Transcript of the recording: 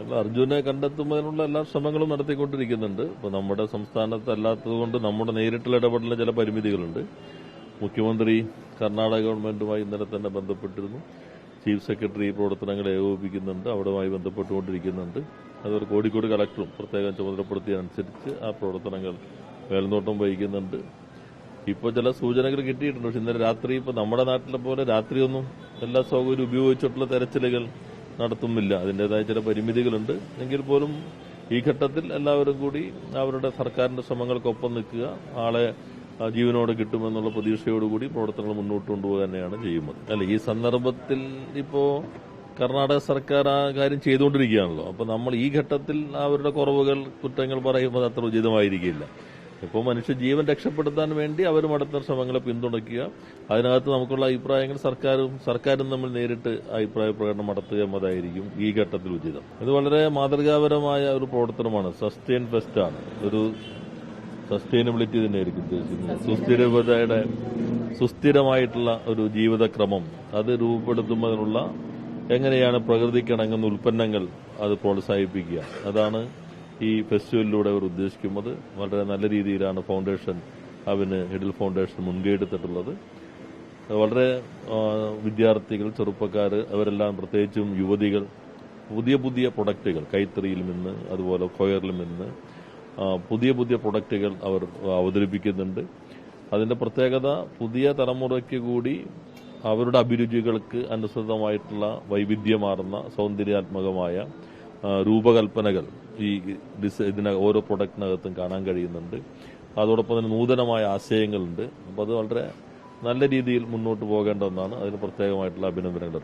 അല്ല, അർജുനെ കണ്ടെത്തുന്നതിനുള്ള എല്ലാ ശ്രമങ്ങളും നടത്തിക്കൊണ്ടിരിക്കുന്നുണ്ട്. ഇപ്പൊ നമ്മുടെ സംസ്ഥാനത്ത് അല്ലാത്തതുകൊണ്ട് നമ്മുടെ നേരിട്ടുള്ള ഇടപെടലിന് ചില പരിമിതികളുണ്ട്. മുഖ്യമന്ത്രി കർണാടക ഗവൺമെന്റുമായി ഇന്നലെ തന്നെ ബന്ധപ്പെട്ടിരുന്നു. ചീഫ് സെക്രട്ടറി പ്രവർത്തനങ്ങൾ ഏകോപിപ്പിക്കുന്നുണ്ട്. അവിടെയുമായി ബന്ധപ്പെട്ടുകൊണ്ടിരിക്കുന്നുണ്ട്. അതുപോലെ കോഴിക്കോട് കളക്ടറും പ്രത്യേകം ചുമതലപ്പെടുത്തിയതനുസരിച്ച് ആ പ്രവർത്തനങ്ങൾ മേൽനോട്ടം വഹിക്കുന്നുണ്ട്. ഇപ്പോൾ ചില സൂചനകൾ കിട്ടിയിട്ടുണ്ട്. പക്ഷെ ഇന്നലെ രാത്രി ഇപ്പോൾ നമ്മുടെ നാട്ടിലെ പോലെ രാത്രിയൊന്നും എല്ലാ സൗകര്യവും ഉപയോഗിച്ചിട്ടുള്ള തെരച്ചിലുകൾ നടത്തുന്നില്ല. അതിന്റെതായ ചില പരിമിതികളുണ്ട്. എങ്കിൽ പോലും ഈ ഘട്ടത്തിൽ എല്ലാവരും കൂടി അവരുടെ സർക്കാരിന്റെ ശ്രമങ്ങൾക്കൊപ്പം നിൽക്കുക. ആളെ ജീവനോടെ കിട്ടുമെന്നുള്ള പ്രതീക്ഷയോടുകൂടി പ്രവർത്തനങ്ങൾ മുന്നോട്ട് കൊണ്ടുപോകുക തന്നെയാണ് ചെയ്യുന്നത്. അല്ല ഈ സന്ദർഭത്തിൽ ഇപ്പോ കർണാടക സർക്കാർ ആ കാര്യം ചെയ്തുകൊണ്ടിരിക്കുകയാണല്ലോ. അപ്പൊ നമ്മൾ ഈ ഘട്ടത്തിൽ അവരുടെ കുറവുകൾ കുറ്റങ്ങൾ പറയുമ്പോൾ അത്ര ഉചിതമായിരിക്കില്ല. ഇപ്പോൾ മനുഷ്യ ജീവൻ രക്ഷപ്പെടുത്താൻ വേണ്ടി അവർ നടത്തുന്ന ശ്രമങ്ങളെ പിന്തുണയ്ക്കുക. അതിനകത്ത് നമുക്കുള്ള അഭിപ്രായങ്ങൾ സർക്കാരും സർക്കാരും തമ്മിൽ നേരിട്ട് അഭിപ്രായ പ്രകടനം നടത്തുക എന്നതായിരിക്കും ഈ ഘട്ടത്തിൽ ഉചിതം. ഇത് വളരെ മാതൃകാപരമായ ഒരു പ്രവർത്തനമാണ്. സസ്റ്റെയിൻ ഫെസ്റ്റ് ആണ്. ഒരു സസ്റ്റൈനബിലിറ്റി തന്നെയായിരിക്കും ഉദ്ദേശിക്കുന്നത്. സുസ്ഥിരതയുടെ സുസ്ഥിരമായിട്ടുള്ള ഒരു ജീവിതക്രമം. അത് രൂപപ്പെടുത്തുന്നതിനുള്ള എങ്ങനെയാണ് പ്രകൃതിക്കിണങ്ങുന്ന ഉൽപ്പന്നങ്ങൾ അത് പ്രോത്സാഹിപ്പിക്കുക. അതാണ് ഈ ഫെസ്റ്റിവലിലൂടെ അവർ ഉദ്ദേശിക്കുന്നത് വളരെ നല്ല രീതിയിലാണ് ഫൗണ്ടേഷൻ അവന് ഹിഡിൽ ഫൗണ്ടേഷൻ മുൻകൈ എടുത്തിട്ടുള്ളത്. വളരെ വിദ്യാർത്ഥികൾ ചെറുപ്പക്കാർ അവരെല്ലാം പ്രത്യേകിച്ചും യുവതികൾ പുതിയ പുതിയ പ്രൊഡക്റ്റുകൾ കൈത്തറിയിൽ നിന്ന് അതുപോലെ കൊയറിൽ നിന്ന് പുതിയ പുതിയ പ്രൊഡക്റ്റുകൾ അവർ അവതരിപ്പിക്കുന്നുണ്ട്. അതിന്റെ പ്രത്യേകത പുതിയ തലമുറയ്ക്ക് കൂടി അവരുടെ അഭിരുചികൾക്ക് അനുസൃതമായിട്ടുള്ള വൈവിധ്യമാർന്ന സൗന്ദര്യാത്മകമായ രൂപകൽപ്പനകൾ ഈ ഇതിന ഓരോ പ്രൊഡക്റ്റിനകത്തും കാണാൻ കഴിയുന്നുണ്ട്. അതോടൊപ്പം തന്നെ നൂതനമായ ആശയങ്ങളുണ്ട്. അപ്പോൾ അത് വളരെ നല്ല രീതിയിൽ മുന്നോട്ട് പോകേണ്ട ഒന്നാണ്. അതിന് പ്രത്യേകമായിട്ടുള്ള അഭിനന്ദനങ്ങൾ.